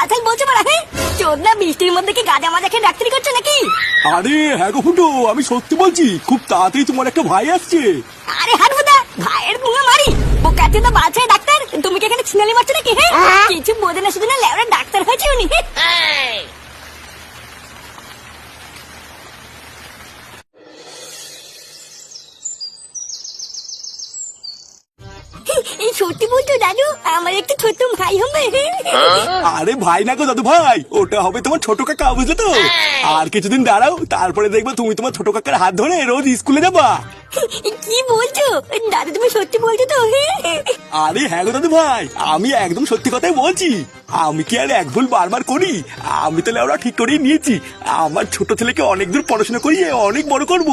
বালছাল বলছো মারা হ্যাঁ? চোদনা বৃষ্টির মধ্যে কি গাঁজা মাজা খেয়ে ডাক্তারি করছ নাকি? আরে হ্যাঁ গো ফুটো আমি সত্যি বলছি খুব তাড়াতাড়ি তোমার একটা ভাই আসছে। আরে হারবুদা ভাইয়ের মুঙে মারি। কাছে তো বালছাই ডাক্তার তুমি কি এখানে ছিনালি মারছো নাকি হ্যাঁ। কিছু বোঝে না শুধু না লেবরা ডাক্তার হয়েছে উনি হ্যাঁ? এই সত্যি বলছো দাদু? আমার একটা ছোট্ট ভাই হবে। আরে ভাই না গো দাদু ভাই ওটা হবে তোমার ছোট কাকা বুঝলে তো? আর কিছুদিন দাঁড়াও তারপরে দেখবে তুমি তোমার ছোট কাকার হাত ধরে রোজ স্কুলে যাবা। কি বলছো? দাদু তুমি সত্যি বলছো তো? আরে হ্যাঁ গো দাদু ভাই আমি একদম সত্যি কথাই বলছি। আমি কি আর এক ভুল বারবার করি? আমি তাহলে ওরা ঠিক করেই নিয়েছি। আমার ছোট ছেলেকে অনেক দূর পড়াশোনা করিয়ে অনেক বড় করব।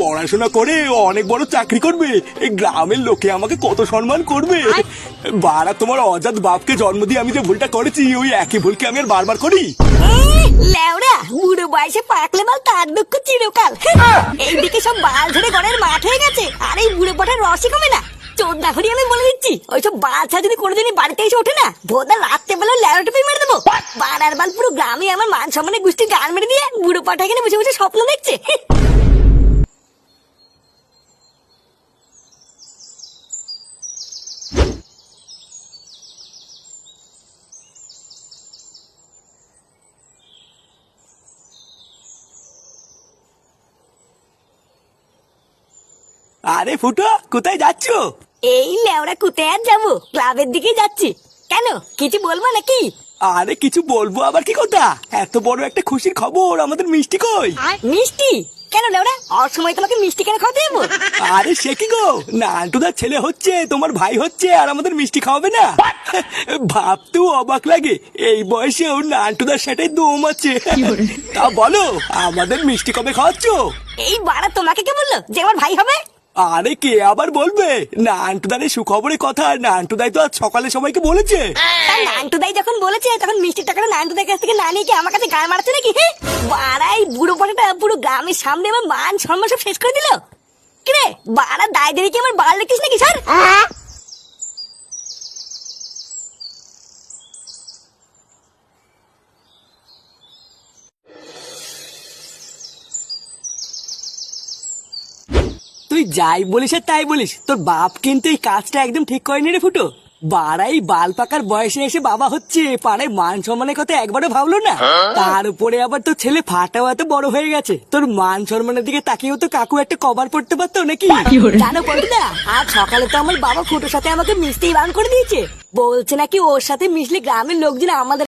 পড়াশোনা করে অনেক বড় চাকরি করবে। এই গ্রামের লোকে আমাকে কত সম্মান করবে। বারা তোমার অজাত বাপকে জন্ম দিয়ে আমি যে ভুলটা করেছি ওই একই ভুলকে আমি আর বারবার করি। লেওরা বুড়ো বয়সে পাকলে বাল তার দুঃখ চিরকাল। এইদিকে সব বাল ধরে ঘরের মাঠ হয়ে গেছে আর এই বুড়ো পটার রসই কমে না। ঘড়ি আমি বলে দিচ্ছি ওইসব বাচ্চা যদি কোনোদিনই বাড়িতে এসে ওঠে না ভোদা রাত্রে বেলা পেয়ে মেরে দেবো। বাড়ার বাল পুরো গ্রামে আমার মান সম্মানে গোষ্ঠী গান মেরে দিয়ে বুড়ো পাঠা এখানে বসে বসে স্বপ্ন দেখছে। আরে ফুটো কোথায় যাচ্ছ? এই লেওরা কোথায় আর যাব। ক্লাবের দিকে যাচ্ছি। কেন? কিছু বলব নাকি? আরে কিছু বলব আবার কি কথা? এত বড় একটা খুশির খবর আমাদের মিষ্টি কই? মিষ্টি? কেন লেওরা? অসময় তোমাকে মিষ্টি কেন খাওয়াতে যাব? আরে সে কি গো? নান্টুদার ছেলে হচ্ছে তোমার ভাই হচ্ছে আর আমাদের মিষ্টি খাওয়াবে না? ভাবতেও অবাক লাগে এই বয়সেও নান্টুদার সাথে দম আছে। তা বলো আমাদের মিষ্টি কবে খাওয়াচ্ছ? এই বাড়া তোমাকে কে বলল যে আমার ভাই হবে? আরে কে আবার বলবে? নান্টুদারের সুখবরের কথা নান্টুদাই তো আজ সকালে সবাইকে বলেছে। নান্টুদাই যখন বলেছে, তখন মিষ্টির টাকাটা নান্টুদার কাছ থেকে না নিয়ে কি আমার কাছে গায়ে মারছে নাকি? বাড়াই বুড়ো পটাটা পুরো গ্রামের সামনে আমার মান সম্মান সব শেষ করে দিল? কিরে বাড়া দায় দেরি কি আমার বাড়া রেখেছিস নাকি স্যার যাই বলিস আর তাই বলিস তোর বাপ কিন্তু এই কাজটা একদম ঠিক করেনি রে ফুটো। বাড়াই বাল পাকার বয়সে এসে বাবা হচ্ছে পাড়ায় মান সম্মানের কথা একবারও ভাবলো না। তার উপরে আবার তোর ছেলে ফাটাও এত বড় হয়ে গেছে। তোর মান সম্মানের দিকে তাকিয়েও তো কাকু একটা কভার পড়তে পারতো নাকি? জানো না আজ সকালে তো আমার বাবা ফুটোর সাথে আমাকে মিশতেই বারণ করে দিয়েছে। বলছে নাকি ওর সাথে মিশলে গ্রামের লোকজন আমাদের